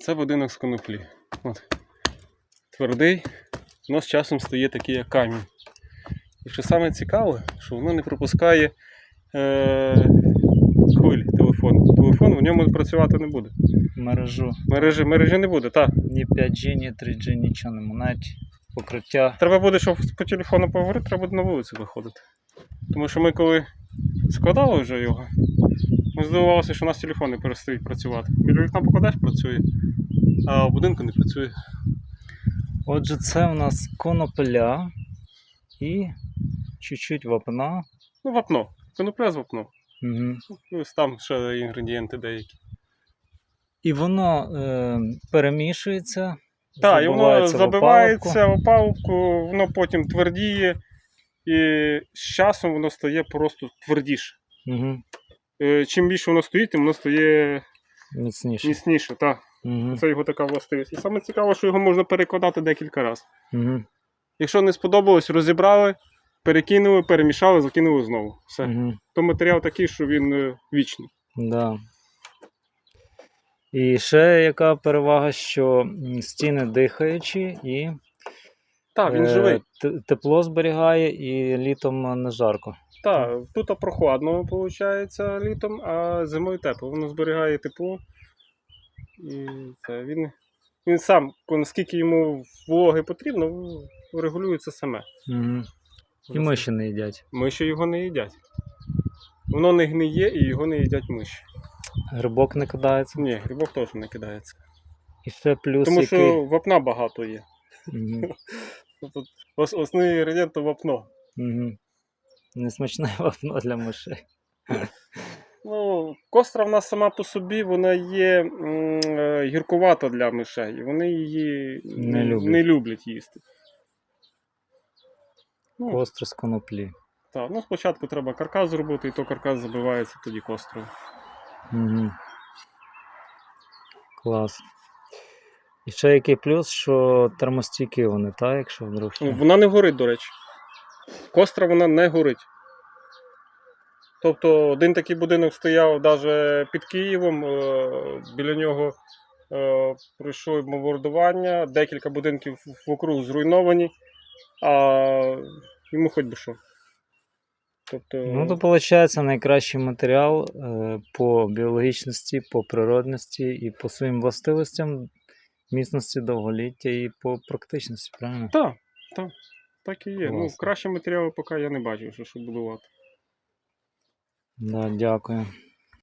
Це будинок з коноплі. От. Твердий, воно з часом стає такий, як камінь. І що саме цікаве, що воно не пропускає е, хвилі телефону. Телефон в ньому працювати не буде. Мережу. Мережі, мережі не буде, так. Ні 5G, ні 3G, нічого нема. Навіть покриття. Треба буде, щоб по телефону поговорити, треба буде на вулицю виходити. Тому що ми коли складали вже його, ми здивувалися, що у нас телефони перестають працювати. Біля вікна покладеш, працює, а в будинку не працює. Отже, це в нас конопля і чуть-чуть вапна. Ну, вапно. Конопля з вапно. Угу. Ось там ще інгредієнти деякі. І воно е, перемішується. Так, і воно забивається в опалубку, воно потім твердіє, і з часом воно стає просто твердіше. Угу. Е, Чим більше воно стоїть, тим воно стає Міцніше. міцніше. Так. Угу. Це його така властивість. І саме цікаво, що його можна перекладати декілька разів. Угу. Якщо не сподобалось, розібрали, перекинули, перемішали, закинули знову. Все. Угу. То матеріал такий, що він е, вічний. Да. І ще яка перевага, що стіни дихаючі і Так, він е, живий. т- тепло зберігає і літом не жарко. Так, тут прохладно виходить літом, а зимою тепло. Воно зберігає тепло. І це, він, він сам, наскільки йому вологи потрібно, регулюється саме. Угу. І миші не їдять. Миші його не їдять. Воно не гниє і його не їдять миші. Грибок не кидається. Ні, грибок теж не кидається. І ще плюс Тому який. що вапна багато є. Угу. Ос- основний інгредієнт то вапно. Угу. Несмачне вапно для мишей. Ну, костра в нас сама по собі вона є е, гіркувата для мишей. Вони її Не люблять. не люблять їсти. Ну, Костри з коноплі. так, ну, спочатку треба каркас зробити, і то каркас забивається тоді кострою. Угу. Клас. І ще який плюс, що термостійкі вони, так, якщо вдруг. Вона не горить, до речі. Костра вона не горить. Тобто один такий будинок стояв навіть під Києвом, е, біля нього е, пройшло бомбардування, декілька будинків вокруг зруйновані, а йому хоч би що. Тобто, Ну, то виходить найкращий матеріал е, по біологічності, по природності і по своїм властивостям, міцності довголіття і по практичності, правильно? так, так, так і є. Ну, Класно. краще матеріали поки я не бачив, що, що будувати. Да, дякую.